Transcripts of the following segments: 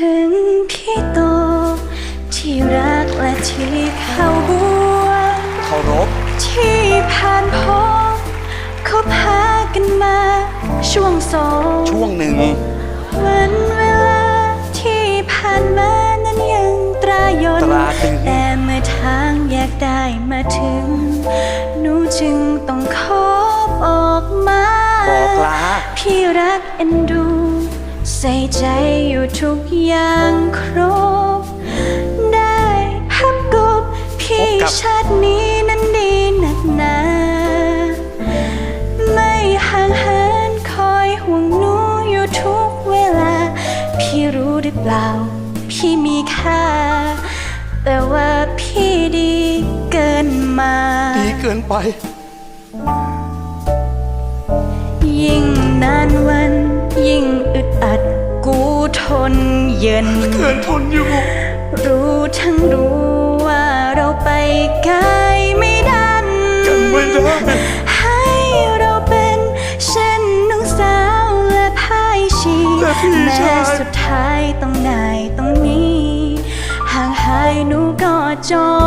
ถึงพี่โต ที่รักและที่เข้าบันเคารพที่ผ่านพบคบพากันมา ช่วงสองช่วงหนึ่ง วันเวลาที่ผ่านมานั้นยังตรายนตราแต่เมื่อทางแยกได้มาถึง หนูจึงต้องขอบอกมา บอกลา พี่รักเอ็นดู ใส่ใจอยู่ทุกอย่างครบ ได้พับกบพี่พบกับชาตินี้นั้นดีหนักหนา ไม่ห่างเหินคอยห่วงหนูอยู่ทุกเวลา พี่รู้หรือเปล่า พี่มีค่า แต่ว่าพี่ดีเกินมา ดีเกินไป ยิ่งนานวันยิ่งอึดอัดกูท นเย็น เกินทนอยู่ รู้ทั้งรู้ว่าเราไปไกลไม่ดัน กันไม่ได้ให้เราเป็นเช่นน้องสาวและพายชีและพี่แม้ชาย สุดท้ายต้องนายต้องนี้ห่างหายหนูก็จอ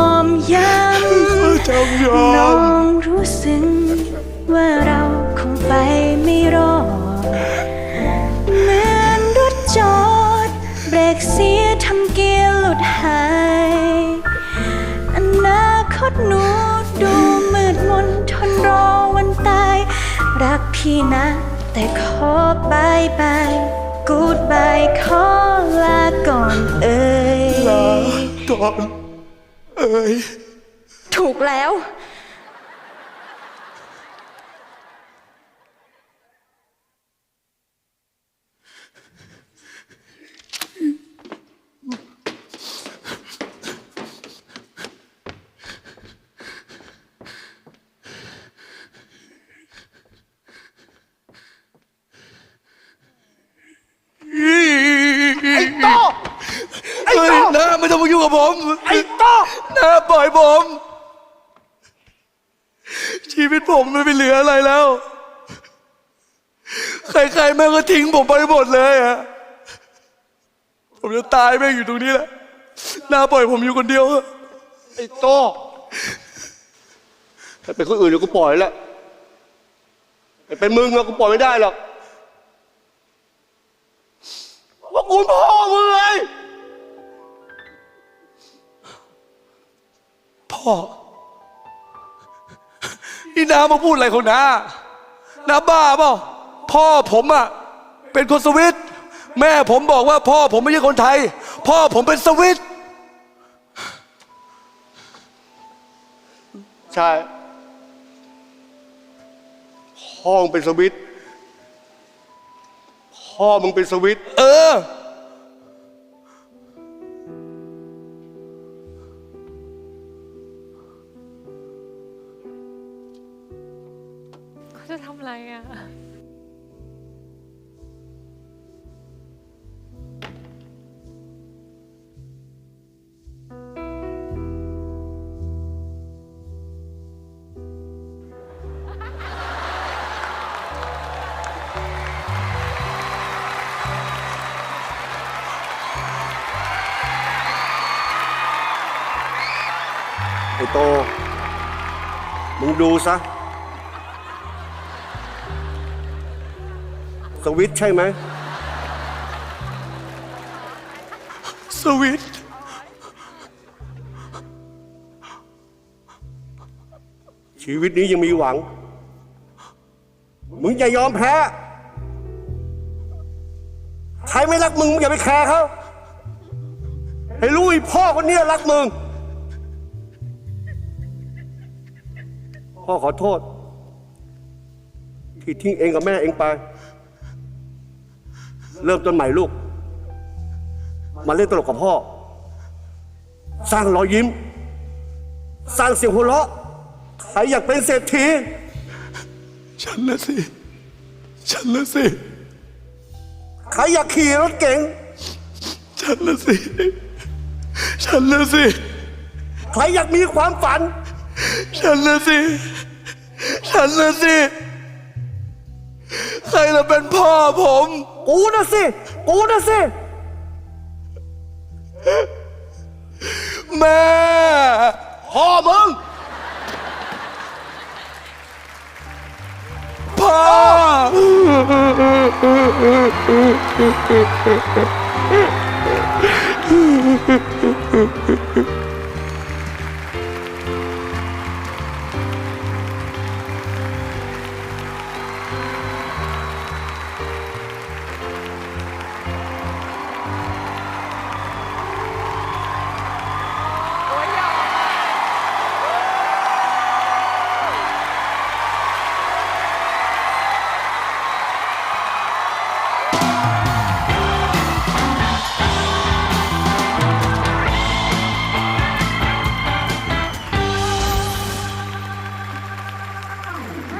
ดหาย อนาคตหนูดูมืดมนทนรอวันตาย รักพี่นะ แต่ขอบายบายกูดบายขอลาก่อนเอ่ยลาก่อน เอ้ย ถูกแล้ว ไอ้โต้ไอ้โต้นะไม่ต้องมายุ่งกับผม ไอ้โต้นะปล่อยผม ชีวิตผมไม่เป็นเหลืออะไรแล้ว ใครๆแม่งก็ทิ้งผมไปหมดเลยอะผมจะตายแม่งอยู่ตรงนี้แหละน่าปล่อยผมอยู่คนเดียวเถอะไอ้โต้ถ้าเป็นคนอื่นเดี๋ยวกูปล่อยแล้วแต่เป็นมึงอะกูปล่อยไม่ได้หรอกว่ากูพ่อมึงไง พ่อ นี่น้ามาพูดอะไรของน้าน้าบ้าเปล่าพ่อผมอะเป็นคนสวิต แม่ผมบอกว่าพ่อผมไม่ใช่คนไทย พ่อผมเป็นสวิต ใช่พ่อมึงเป็นสวิตช์พ่อมึงเป็นสวิตช์เออ ไอ้โต มึงดูซะ สวิตช์ใช่ไหม สวิตชีวิตนี้ยังมีหวัง มึงอย่ายอมแพ้ ใครไม่รักมึงมึงอย่าไปแคร์เขาให้รู้อีพ่อคนเนี้ยรักมึง พ่อขอโทษ ที่ทิ้งเองกับแม่เองไป เริ่มต้นใหม่ลูก มาเล่นตลกกับพ่อ สร้างรอยยิ้ม สร้างเสียงหัวเราะใครอยากเป็นเศรษฐี ฉันละสิ ฉันละสิ ใครอยากขี่รถเก๋ง ฉันละสิ ฉันละสิ ใครอยากมีความฝัน ฉันละสิ ฉันละสิ ใครละเป็นพ่อผม กูนะสิ กูนะสิ แม่ พ่อมึง พ่อ